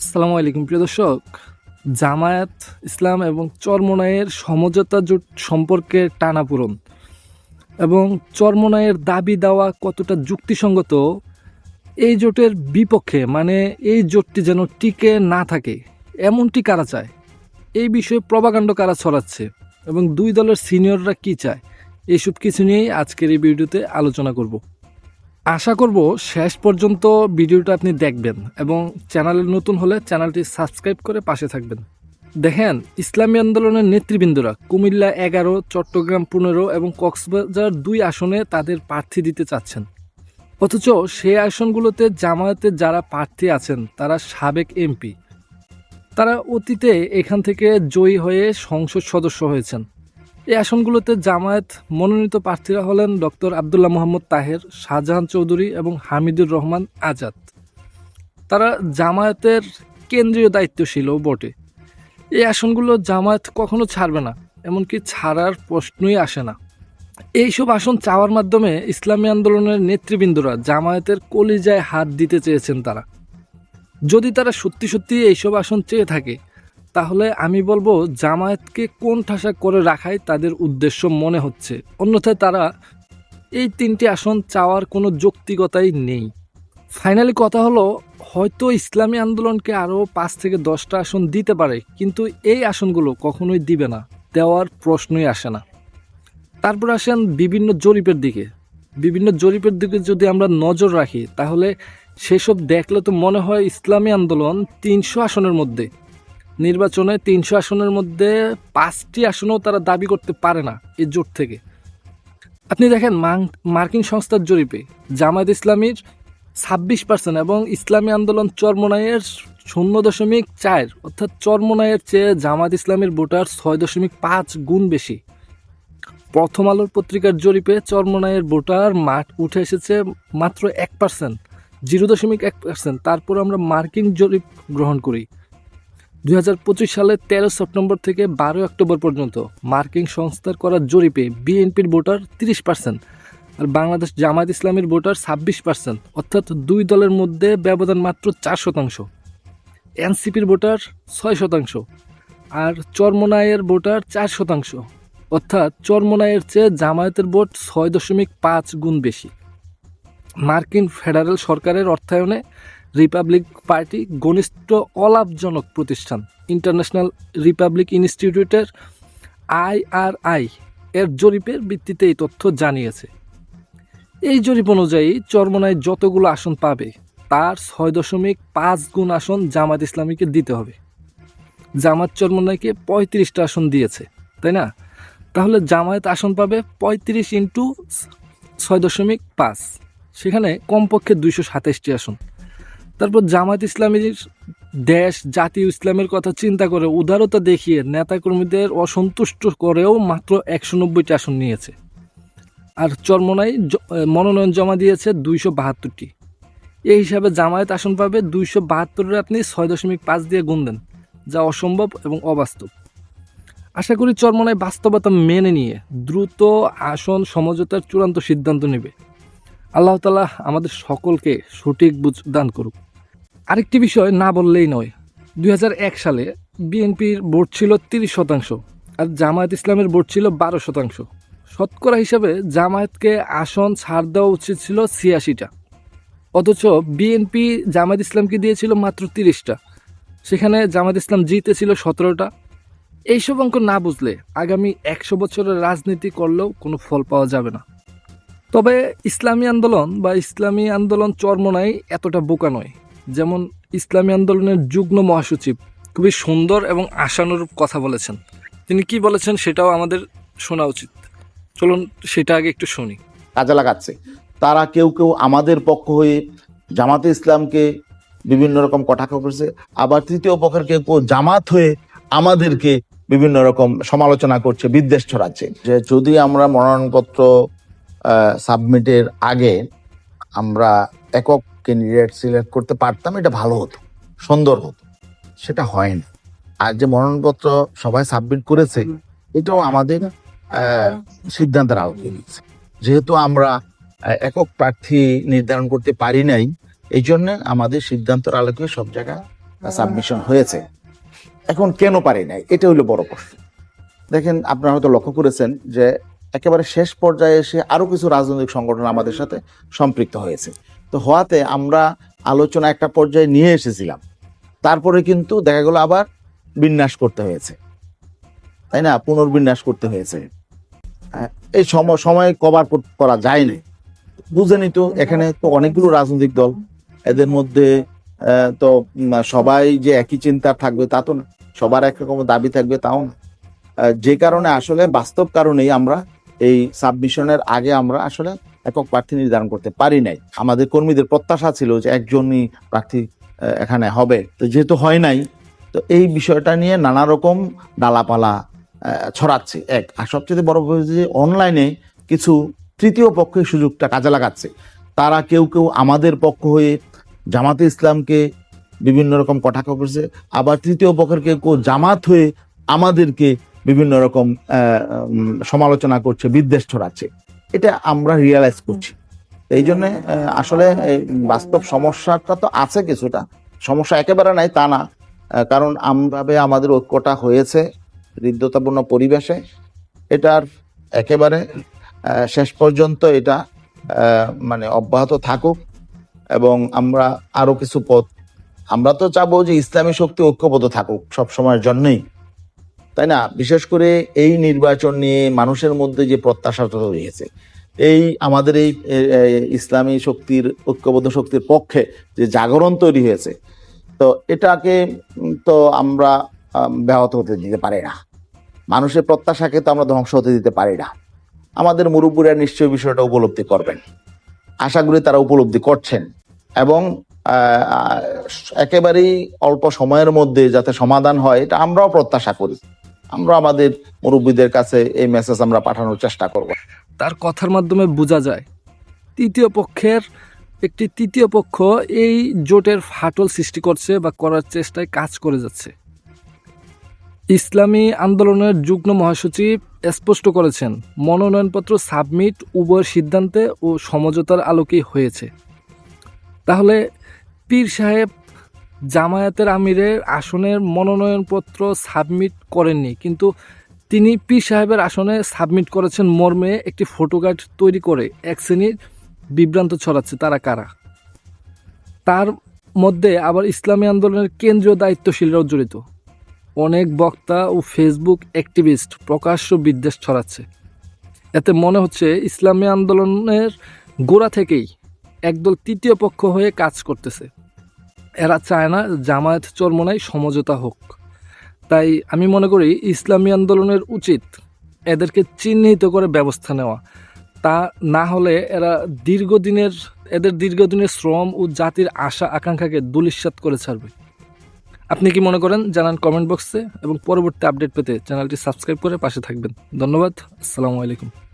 আসসালামু আলাইকুম, প্রিয় দর্শক। জামায়াত ইসলাম এবং চরমোনাইয়ের সমঝোতা জোট সম্পর্কে টানাপূরণ এবং চরমোনাইয়ের দাবি দেওয়া কতটা যুক্তিসঙ্গত, এই জোটের বিপক্ষে মানে এই জোটটি যেন টিকে না থাকে, এমনটি কারা চায়? এই বিষয়ে প্রবাকাণ্ড কারা ছড়াচ্ছে এবং দুই দলের সিনিয়ররা কি চায়? এইসব কিছু নিয়েই আজকের এই ভিডিওতে আলোচনা করব। আশা করব শেষ পর্যন্ত ভিডিওটা আপনি দেখবেন এবং চ্যানেলে নতুন হলে চ্যানেলটি সাবস্ক্রাইব করে পাশে থাকবেন। দেখেন, ইসলামী আন্দোলনের নেতৃবৃন্দরা কুমিল্লা এগারো, চট্টগ্রাম পনেরো এবং কক্সবাজার দুই আসনে তাদের প্রার্থী দিতে চাচ্ছেন। অথচ সেই আসনগুলোতে জামায়াতের যারা প্রার্থী আছেন, তারা সাবেক এমপি। তারা অতীতে এখান থেকে জয়ী হয়ে সংসদ সদস্য হয়েছেন। এই আসনগুলোতে জামায়াত মনোনীত প্রার্থীরা হলেন ডক্টর আবদুল্লাহ মোহাম্মদ তাহের, শাহজাহান চৌধুরী এবং হামিদুর রহমান আজাদ। তারা জামায়াতের কেন্দ্রীয় দায়িত্বশীলও বটে। এই আসনগুলো জামায়াত কখনো ছাড়বে না, এমনকি ছাড়ার প্রশ্নই আসে না। এইসব আসন চাওয়ার মাধ্যমে ইসলামী আন্দোলনের নেতৃবৃন্দরা জামায়াতের কলিজায় হাত দিতে চেয়েছেন তারা। যদি তারা সত্যি সত্যি এইসব আসন চেয়ে থাকে তাহলে আমি বলব জামায়াতকে কোন ঠাসা করে রাখাই তাদের উদ্দেশ্য মনে হচ্ছে। অন্যথায় তারা এই তিনটি আসন চাওয়ার কোনো যৌক্তিকতাই নেই। ফাইনালি কথা হলো, হয়তো ইসলামী আন্দোলনকে আরও পাঁচ থেকে দশটা আসন দিতে পারে, কিন্তু এই আসনগুলো কখনোই দিবে না, দেওয়ার প্রশ্নই আসে না। তারপর আসেন বিভিন্ন জরিপের দিকে। বিভিন্ন জরিপের দিকে যদি আমরা নজর রাখি, তাহলে সেসব দেখলে তো মনে হয় ইসলামী আন্দোলন তিনশো আসনের মধ্যে। নির্বাচনে তিনশো আসনের মধ্যে পাঁচটি আসনও তারা দাবি করতে পারে না এই জোট থেকে। আপনি দেখেন মার্কিন সংস্থার জরিপে জামায়াত ইসলামীর ছাব্বিশ পার্সেন্ট এবং ইসলামী আন্দোলন চরমোনাইয়ের শূন্য দশমিক চার, অর্থাৎ চরমোনাইয়ের চেয়ে জামায়াত ইসলামের ভোটার ছয় দশমিক পাঁচ গুণ বেশি। প্রথম আলোর পত্রিকার জরিপে চরমোনাইয়ের ভোটার মাঠ উঠে এসেছে মাত্র এক পার্সেন্ট জিরো দশমিক এক পার্সেন্ট তারপর আমরা মার্কিন জরিপ গ্রহণ করি। দুই সালের তেরো সেপ্টেম্বর থেকে বারোই অক্টোবর পর্যন্ত মার্কিন সংস্থার করা জরিপে বিএনপির ভোটার তিরিশ পার্সেন্ট আর বাংলাদেশ জামায়াত ইসলামের ভোটার ছাব্বিশ পার্সেন্ট, অর্থাৎ দুই দলের মধ্যে ব্যবধান মাত্র চার শতাংশ। এনসিপির ভোটার ছয় শতাংশ আর চরমোনাইয়ের ভোটার চার শতাংশ, অর্থাৎ চরমোনাইয়ের চেয়ে জামায়াতের ভোট ছয় দশমিক পাঁচ গুণ বেশি। মার্কিন ফেডারেল সরকারের অর্থায়নে রিপাবলিক পার্টি ঘনিষ্ঠ অলাভজনক প্রতিষ্ঠান ইন্টারন্যাশনাল রিপাবলিক ইনস্টিটিউটের আইআরআই এর জরিপের ভিত্তিতে এই তথ্য জানিয়েছে। এই জরিপ অনুযায়ী চরমনায় যতগুলো আসন পাবে, তার ছয় দশমিক পাঁচ গুণ আসন জামাত ইসলামীকে দিতে হবে। জামাত চরমনাইকে পঁয়ত্রিশটা আসন দিয়েছে, তাই না? তাহলে জামায়াত আসন পাবে পঁয়ত্রিশ ইন্টু ছয় দশমিক পাঁচ, সেখানে কমপক্ষে দুইশো সাতাশটি আসন। তারপর জামাত ইসলামীর দেশ, জাতীয় ইসলামের কথা চিন্তা করে উদারতা দেখিয়ে নেতাকর্মীদের অসন্তুষ্ট করেও মাত্র একশো নব্বইটি আসন নিয়েছে। আর চরমনাই মনোনয়ন জমা দিয়েছে দুইশো বাহাত্তরটি। এই হিসাবে জামায়াত আসন পাবে দুইশো বাহাত্তরের আপনি ছয় দশমিক পাঁচ দিয়ে গুণ দেন, যা অসম্ভব এবং অবাস্তব। আশা করি চরমনায় বাস্তবতা মেনে নিয়ে দ্রুত আসন সমঝোতার চূড়ান্ত সিদ্ধান্ত নেবে। আল্লাহ তালা আমাদের সকলকে সঠিক বুঝ দান করুক। আরেকটি বিষয় না বললেই নয়। দুই সালে বিএনপির ভোট ছিল তিরিশ শতাংশ আর জামায়াত ইসলামের ভোট ছিল বারো শতাংশ। শতকরা হিসাবে জামায়াতকে আসন ছাড় দেওয়া উচিত ছিল ছিয়াশিটা। অথচ বিএনপি জামায়াত ইসলামকে দিয়েছিল মাত্র তিরিশটা। সেখানে জামায়াত ইসলাম জিতেছিল সতেরোটা। এইসব অঙ্ক না বুঝলে আগামী একশো বছরের রাজনীতি করলেও কোনো ফল পাওয়া যাবে না। তবে ইসলামী আন্দোলন বা ইসলামী আন্দোলন চরমনাই এতটা বোকা নয়। যেমন ইসলামী আন্দোলনের যুগ্ম মহাসচিব খুবই সুন্দর এবং আশানুরূপ কথা বলেছেন। তিনি কি বলেছেন সেটাও আমাদের শোনা উচিত। চলুন সেটা আগে একটু শুনি। কাজে লাগাচ্ছে। তারা কেউ কেউ আমাদের পক্ষ হয়ে জামাতে ইসলামকে বিভিন্ন রকম কটাক্ষ করছে। আবার তৃতীয় পক্ষের কেউ কেউ জামাত হয়ে আমাদেরকে বিভিন্ন রকম সমালোচনা করছে, বিদ্বেষ ছড়াচ্ছে। যে যদি আমরা মনোনয়নপত্র সাবমিটের আগে আমরা একক ক্যান্ডিডেট সিলেক্ট করতে পারতাম এটা ভালো হতো সুন্দর হতো। সেটা হয় না। আর যে মনোনয়নপত্র সবাই সাবমিট করেছে এটাও আমাদের সিদ্ধান্তের আওতায় নিয়েছে। যেহেতু আমরা একক প্রার্থী নির্ধারণ করতে পারি নাই এই জন্য আমাদের সিদ্ধান্তের আলোকে সব জায়গায় সাবমিশন হয়েছে। এখন কেন পারি নাই? এটা হলো বড় প্রশ্ন। দেখেন আপনারা হয়তো লক্ষ্য করেছেন যে একেবারে শেষ পর্যায়ে এসে আরও কিছু রাজনৈতিক সংগঠন আমাদের সাথে সম্পৃক্ত হয়েছে। তো হওয়াতে আমরা আলোচনা একটা পর্যায়ে নিয়ে এসেছিলাম। তারপরে কিন্তু দেখা গেল আবার বিন্যাস করতে হয়েছে। তাই না? পুনর্বিন্যাস করতে হয়েছে। এই সময় সময় কভার করা যায়নি। বুঝেনি তো এখানে তো অনেকগুলো রাজনৈতিক দল। এদের মধ্যে তো সবাই যে একই চিন্তা থাকবে তা তো না। সবার একরকম দাবি থাকবে তাও না। যে কারণে আসলে বাস্তব কারণেই আমরা এই সাবমিশনের আগে আমরা আসলে একক প্রার্থী নির্ধারণ করতে পারি নাই। আমাদের কর্মীদের প্রত্যাশা ছিল যে একজনই প্রার্থী এখানে হবে। তো যেহেতু হয় নাই, তো এই বিষয়টা নিয়ে নানা রকম ডালাপালা ছড়াচ্ছে। এক, আর সবচেয়ে বড় যে অনলাইনে কিছু তৃতীয় পক্ষের সুযোগটা কাজে লাগাচ্ছে। তারা কেউ কেউ আমাদের পক্ষ হয়ে জামাতে ইসলামকে বিভিন্ন রকম কটাক্ষ করছে। আবার তৃতীয় পক্ষের কেউ কেউ জামাত হয়ে আমাদেরকে বিভিন্ন রকম সমালোচনা করছে, বিদ্বেষ ছড়াচ্ছে। এটা আমরা রিয়েলাইজ করছি। এই জন্য আসলে বাস্তব সমস্যাটা তো আছে কিছুটা। সমস্যা একেবারে নাই, তা না। কারণ আমভাবে আমাদের ঐক্যটা হয়েছে হৃদ্যতাপূর্ণ পরিবেশে। এটার একেবারে শেষ পর্যন্ত এটা মানে অব্যাহত থাকুক এবং আমরা আরও কিছু পথ, আমরা তো চাবো যে ইসলামী শক্তি ঐক্যবদ্ধ থাকুক সব সময়ের জন্যই। তাই না? বিশেষ করে এই নির্বাচন নিয়ে মানুষের মধ্যে যে প্রত্যাশাটা তৈরি হয়েছে। এই আমাদের এই ইসলামী শক্তির, ঐক্যবদ্ধ শক্তির পক্ষে যে জাগরণ তৈরি হয়েছে, তো এটাকে তো আমরা ব্যাহত হতে দিতে পারি না। মানুষের প্রত্যাশাকে তো আমরা ধ্বংস হতে দিতে পারি না। আমাদের মুরব্বীরা নিশ্চয়ই বিষয়টা উপলব্ধি করবেন। আশা করি তারা উপলব্ধি করছেন। এবং একেবারেই অল্প সময়ের মধ্যে যাতে সমাধান হয়, এটা আমরাও প্রত্যাশা করি। আমরা আমাদের মুরব্বীদের কাছে এই মেসেজ আমরা পাঠানোর চেষ্টা করব। তার কথার মাধ্যমে বোঝা যায়। তৃতীয় পক্ষের একটি তৃতীয় পক্ষ এই জোটের ফাটল সৃষ্টি করছে বা করার চেষ্টায় কাজ করে যাচ্ছে। ইসলামী আন্দোলনের যুগ্ম মহাসচিব স্পষ্ট করেছেন, মনোনয়নপত্র সাবমিট উভয়ের সিদ্ধান্তে ও সমঝোতার আলোকেই হয়েছে। তাহলে পীর সাহেব জামায়াতের আমিরের আসনের মনোনয়নপত্র সাবমিট করেননি, কিন্তু তিনি পি সাহেবের আসনে সাবমিট করেছেন মর্মে একটি ফটোকার্ড তৈরি করে। এক শ্রেণির বিভ্রান্ত ছড়াচ্ছে তারা কারা? তার মধ্যে আবার ইসলামী আন্দোলনের কেন্দ্রীয় দায়িত্বশীলরাও জড়িত। অনেক বক্তা ও ফেসবুক অ্যাক্টিভিস্ট প্রকাশ্য বিদ্বেষ ছড়াচ্ছে। এতে মনে হচ্ছে ইসলামী আন্দোলনের গোড়া থেকেই একদল তৃতীয় পক্ষ হয়ে কাজ করতেছে। এরা চায় না জামায়াত চরমনায় সমঝোতা হোক। তাই আমি মনে করি ইসলামী আন্দোলনের উচিত এদেরকে চিহ্নিত করে ব্যবস্থা নেওয়া। তা না হলে এরা দীর্ঘদিনের, এদের দীর্ঘদিনের শ্রম ও জাতির আশা আকাঙ্ক্ষাকে দুলিশ্বাত করে ছাড়বে। আপনি কি মনে করেন? জানান কমেন্ট বক্সে এবং পরবর্তী আপডেট পেতে চ্যানেলটি সাবস্ক্রাইব করে পাশে থাকবেন। ধন্যবাদ। আসসালামু আলাইকুম।